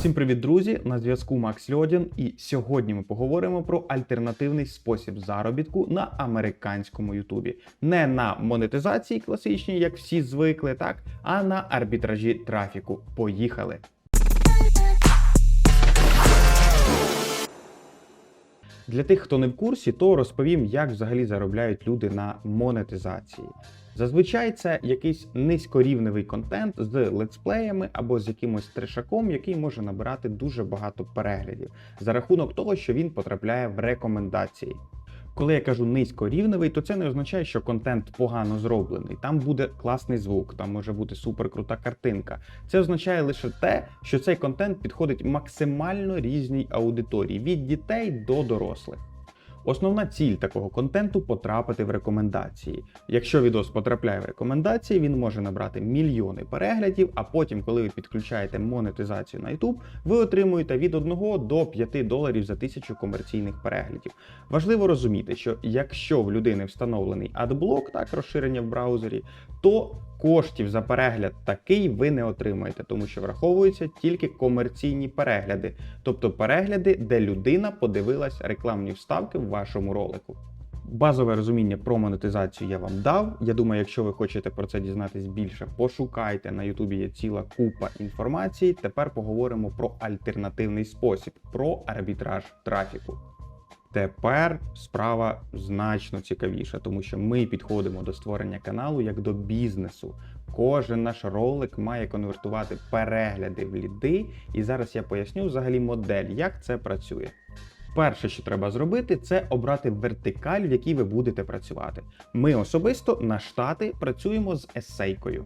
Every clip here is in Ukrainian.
Всім привіт, друзі! На зв'язку Макс Льодін, і сьогодні ми поговоримо про альтернативний спосіб заробітку на американському Ютубі. Не на монетизації класичній, як всі звикли, так, а на арбітражі трафіку. Поїхали! Для тих, хто не в курсі, то розповім, як взагалі заробляють люди на монетизації. Зазвичай це якийсь низькорівневий контент з летсплеями або з якимось трешаком, який може набирати дуже багато переглядів за рахунок того, що він потрапляє в рекомендації. Коли я кажу низькорівневий, то це не означає, що контент погано зроблений. Там буде класний звук, там може бути суперкрута картинка. Це означає лише те, що цей контент підходить максимально різній аудиторії від дітей до дорослих. Основна ціль такого контенту потрапити в рекомендації. Якщо відос потрапляє в рекомендації, він може набрати мільйони переглядів, а потім, коли ви підключаєте монетизацію на YouTube, ви отримуєте від 1 до 5 доларів за тисячу комерційних переглядів. Важливо розуміти, що якщо в людини встановлений адблок, так розширення в браузері, то коштів за перегляд такий ви не отримаєте, тому що враховуються тільки комерційні перегляди, тобто перегляди, де людина подивилась рекламні вставки в вашому ролику. Базове розуміння про монетизацію я вам дав. Я думаю, якщо ви хочете про це дізнатись більше, пошукайте на Ютубі є ціла купа інформації. Тепер поговоримо про альтернативний спосіб, про арбітраж трафіку. Тепер справа значно цікавіша, тому що ми підходимо до створення каналу як до бізнесу. Кожен наш ролик має конвертувати перегляди в ліди, і зараз я поясню взагалі модель, як це працює. Перше, що треба зробити, це обрати вертикаль, в якій ви будете працювати. Ми особисто на штати працюємо з есейкою.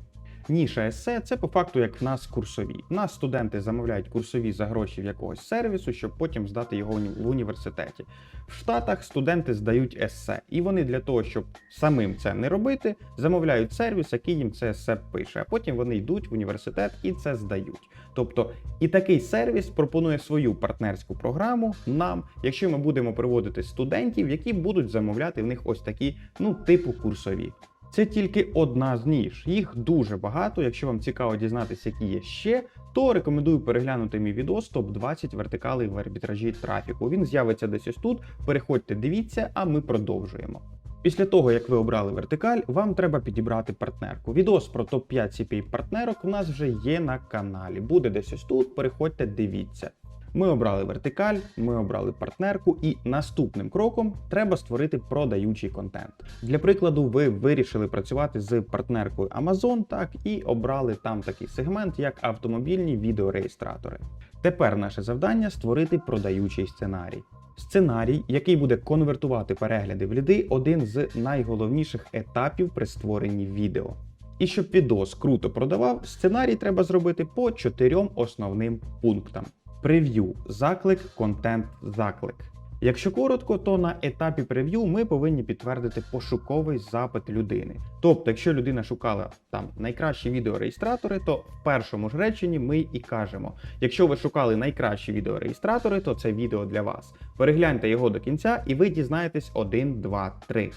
Ніша есе це по факту як в нас курсові. В нас студенти замовляють курсові за гроші в якогось сервісу, щоб потім здати його в університеті. В Штатах студенти здають есе, і вони для того, щоб самим це не робити, замовляють сервіс, який їм це есе пише. А потім вони йдуть в університет і це здають. Тобто і такий сервіс пропонує свою партнерську програму нам, якщо ми будемо приводити студентів, які будуть замовляти в них ось такі, ну, типу курсові. Це тільки одна з ніж. Їх дуже багато. Якщо вам цікаво дізнатися, які є ще, то рекомендую переглянути мій відос топ 20 вертикалей в арбітражі трафіку. Він з'явиться десь ось тут. Переходьте, дивіться, а ми продовжуємо. Після того, як ви обрали вертикаль, вам треба підібрати партнерку. Відос про топ-5 CPA партнерок у нас вже є на каналі. Буде десь ось тут. Переходьте, дивіться. Ми обрали вертикаль, ми обрали партнерку, і наступним кроком треба створити продаючий контент. Для прикладу, ви вирішили працювати з партнеркою Amazon, так і обрали там такий сегмент, як автомобільні відеореєстратори. Тепер наше завдання створити продаючий сценарій. Сценарій, який буде конвертувати перегляди в ліди, один з найголовніших етапів при створенні відео. І щоб відос круто продавав, сценарій треба зробити по чотирьом основним пунктам: прев'ю, заклик, контент, заклик. Якщо коротко, то на етапі прев'ю ми повинні підтвердити пошуковий запит людини. Тобто, якщо людина шукала там найкращі відеореєстратори, то в першому ж реченні ми і кажемо: якщо ви шукали найкращі відеореєстратори, то це відео для вас. Перегляньте його до кінця, і ви дізнаєтесь 1, 2, 3.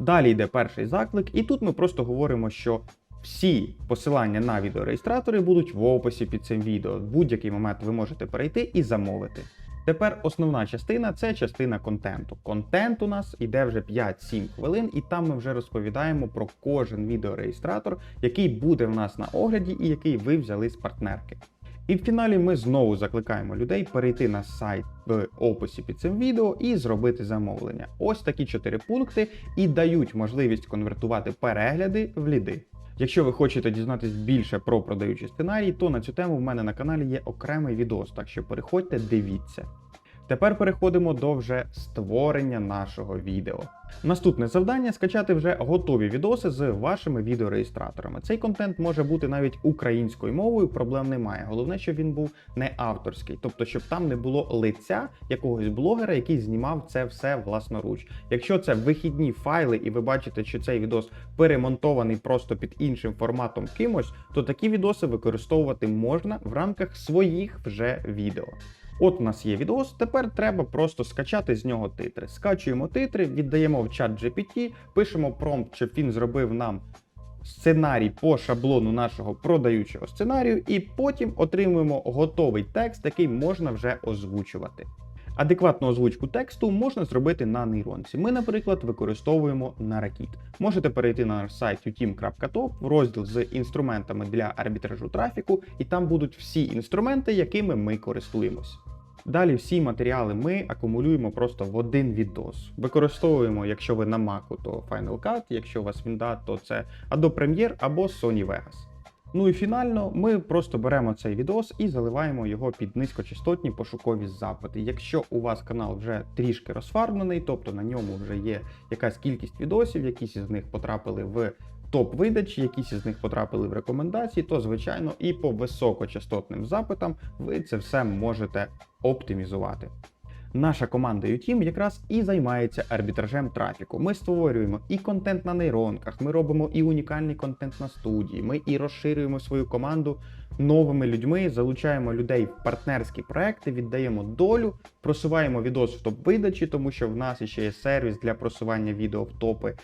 Далі йде перший заклик, і тут ми просто говоримо, що всі посилання на відеореєстратори будуть в описі під цим відео. В будь-який момент ви можете перейти і замовити. Тепер основна частина це частина контенту. Контент у нас іде вже 5-7 хвилин, і там ми вже розповідаємо про кожен відеореєстратор, який буде в нас на огляді і який ви взяли з партнерки. І в фіналі ми знову закликаємо людей перейти на сайт в описі під цим відео і зробити замовлення. Ось такі чотири пункти і дають можливість конвертувати перегляди в ліди. Якщо ви хочете дізнатись більше про продаючі сценарій, то на цю тему в мене на каналі є окремий відос, так що переходьте, дивіться. Тепер переходимо до вже створення нашого відео. Наступне завдання скачати вже готові відоси з вашими відеореєстраторами. Цей контент може бути навіть українською мовою, проблем немає. Головне, щоб він був не авторський, тобто, щоб там не було лиця якогось блогера, який знімав це все власноруч. Якщо це вихідні файли, і ви бачите, що цей відос перемонтований просто під іншим форматом кимось, то такі відоси використовувати можна в рамках своїх вже відео. От у нас є відос, тепер треба просто скачати з нього титри. Скачуємо титри, віддаємо в чат GPT, пишемо промпт, щоб він зробив нам сценарій по шаблону нашого продаючого сценарію, і потім отримуємо готовий текст, який можна вже озвучувати. Адекватну озвучку тексту можна зробити на нейронці. Ми, наприклад, використовуємо Narakit. Можете перейти на наш сайт utim.top розділ з інструментами для арбітражу трафіку, і там будуть всі інструменти, якими ми користуємось. Далі всі матеріали ми акумулюємо просто в один відос. Використовуємо, якщо ви на Mac, то Final Cut, якщо у вас Windows, то це Adobe Premiere або Sony Vegas. Ну і фінально ми просто беремо цей відос і заливаємо його під низькочастотні пошукові запити. Якщо у вас канал вже трішки розфарблений, тобто на ньому вже є якась кількість відосів, якісь із них потрапили в топ видачі, якісь із них потрапили в рекомендації, то звичайно і по високочастотним запитам ви це все можете оптимізувати. Наша команда UTM якраз і займається арбітражем трафіку. Ми створюємо і контент на нейронках, ми робимо і унікальний контент на студії. Ми і розширюємо свою команду новими людьми, залучаємо людей в партнерські проекти, віддаємо долю, просуваємо відос в топ видачі, тому що в нас ще є сервіс для просування відео в топи.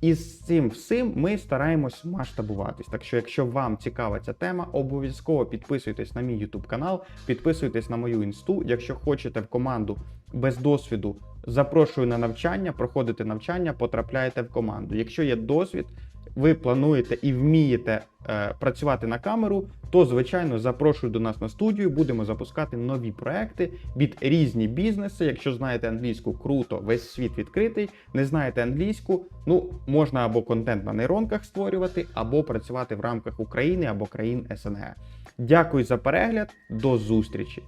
І з цим всім ми стараємось масштабуватись. Так що, якщо вам цікава ця тема, обов'язково підписуйтесь на мій YouTube канал, підписуйтесь на мою інсту. Якщо хочете в команду без досвіду, запрошую на навчання, проходите навчання, потрапляєте в команду. Якщо є досвід, ви плануєте і вмієте е, працювати на камеру, то звичайно запрошую до нас на студію. Будемо запускати нові проекти від різні бізнеси. Якщо знаєте англійську, круто, весь світ відкритий. Не знаєте англійську, ну можна або контент на нейронках створювати, або працювати в рамках України або країн СНГ. Дякую за перегляд, до зустрічі!